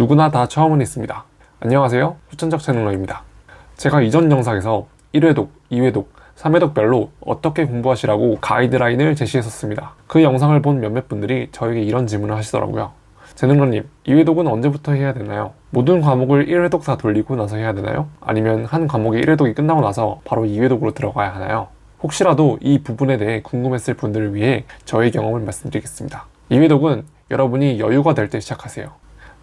누구나 다 처음은 있습니다. 안녕하세요. 후천적 채널러입니다. 제가 이전 영상에서 1회독, 2회독, 3회독별로 어떻게 공부하시라고 가이드라인을 제시했었습니다. 그 영상을 본 몇몇 분들이 저에게 이런 질문을 하시더라고요. 재능러님, 2회독은 언제부터 해야 되나요? 모든 과목을 1회독 다 돌리고 나서 해야 되나요? 아니면 한 과목의 1회독이 끝나고 나서 바로 2회독으로 들어가야 하나요? 혹시라도 이 부분에 대해 궁금했을 분들을 위해 저의 경험을 말씀드리겠습니다. 2회독은 여러분이 여유가 될 때 시작하세요.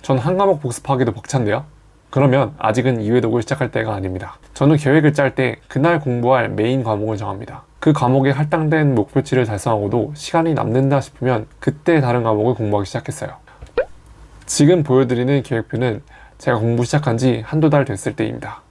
전 한 과목 복습하기도 벅찬데요? 그러면 아직은 2회독을 시작할 때가 아닙니다. 저는 계획을 짤 때 그날 공부할 메인 과목을 정합니다. 그 과목에 할당된 목표치를 달성하고도 시간이 남는다 싶으면 그때 다른 과목을 공부하기 시작했어요. 지금 보여드리는 계획표는 제가 공부 시작한 지 한두 달 됐을 때입니다.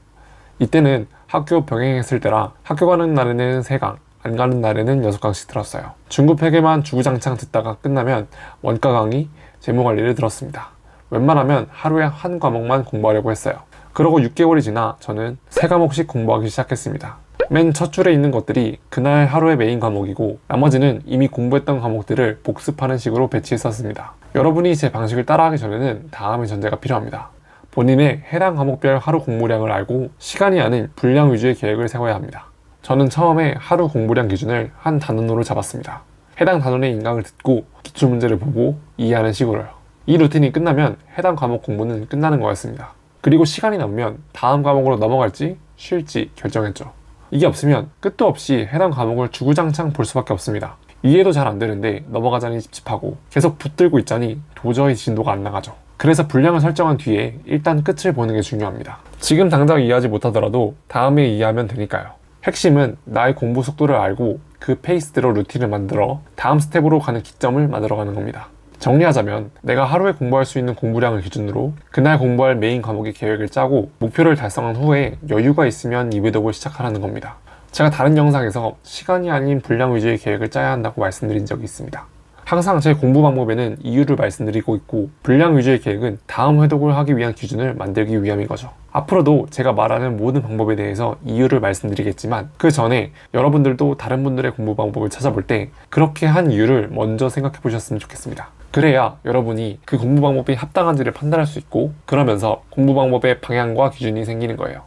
이때는 학교 병행했을 때라 학교 가는 날에는 3강, 안 가는 날에는 6강씩 들었어요. 중급 회계만 주구장창 듣다가 끝나면 원가 강의, 재무 관리를 들었습니다. 웬만하면 하루에 한 과목만 공부하려고 했어요. 그러고 6개월이 지나 저는 세 과목씩 공부하기 시작했습니다. 맨 첫 줄에 있는 것들이 그날 하루의 메인 과목이고 나머지는 이미 공부했던 과목들을 복습하는 식으로 배치했었습니다. 여러분이 제 방식을 따라하기 전에는 다음의 전제가 필요합니다. 본인의 해당 과목별 하루 공부량을 알고 시간이 아닌 분량 위주의 계획을 세워야 합니다. 저는 처음에 하루 공부량 기준을 한 단원으로 잡았습니다. 해당 단원의 인강을 듣고 기출 문제를 보고 이해하는 식으로요. 이 루틴이 끝나면 해당 과목 공부는 끝나는 거였습니다. 그리고 시간이 남으면 다음 과목으로 넘어갈지 쉴지 결정했죠. 이게 없으면 끝도 없이 해당 과목을 주구장창 볼 수밖에 없습니다. 이해도 잘 안 되는데 넘어가자니 찝찝하고 계속 붙들고 있자니 도저히 진도가 안 나가죠. 그래서 분량을 설정한 뒤에 일단 끝을 보는 게 중요합니다. 지금 당장 이해하지 못하더라도 다음에 이해하면 되니까요. 핵심은 나의 공부 속도를 알고 그 페이스대로 루틴을 만들어 다음 스텝으로 가는 기점을 만들어가는 겁니다. 정리하자면 내가 하루에 공부할 수 있는 공부량을 기준으로 그날 공부할 메인 과목의 계획을 짜고 목표를 달성한 후에 여유가 있으면 2회독을 시작하라는 겁니다. 제가 다른 영상에서 시간이 아닌 분량 위주의 계획을 짜야 한다고 말씀드린 적이 있습니다. 항상 제 공부 방법에는 이유를 말씀드리고 있고 분량 위주의 계획은 다음 회독을 하기 위한 기준을 만들기 위함인 거죠. 앞으로도 제가 말하는 모든 방법에 대해서 이유를 말씀드리겠지만 그 전에 여러분들도 다른 분들의 공부 방법을 찾아볼 때 그렇게 한 이유를 먼저 생각해 보셨으면 좋겠습니다. 그래야 여러분이 그 공부 방법이 합당한지를 판단할 수 있고 그러면서 공부 방법의 방향과 기준이 생기는 거예요.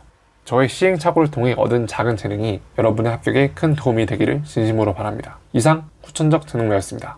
저의 시행착오를 통해 얻은 작은 재능이 여러분의 합격에 큰 도움이 되기를 진심으로 바랍니다. 이상 후천적 재능러였습니다.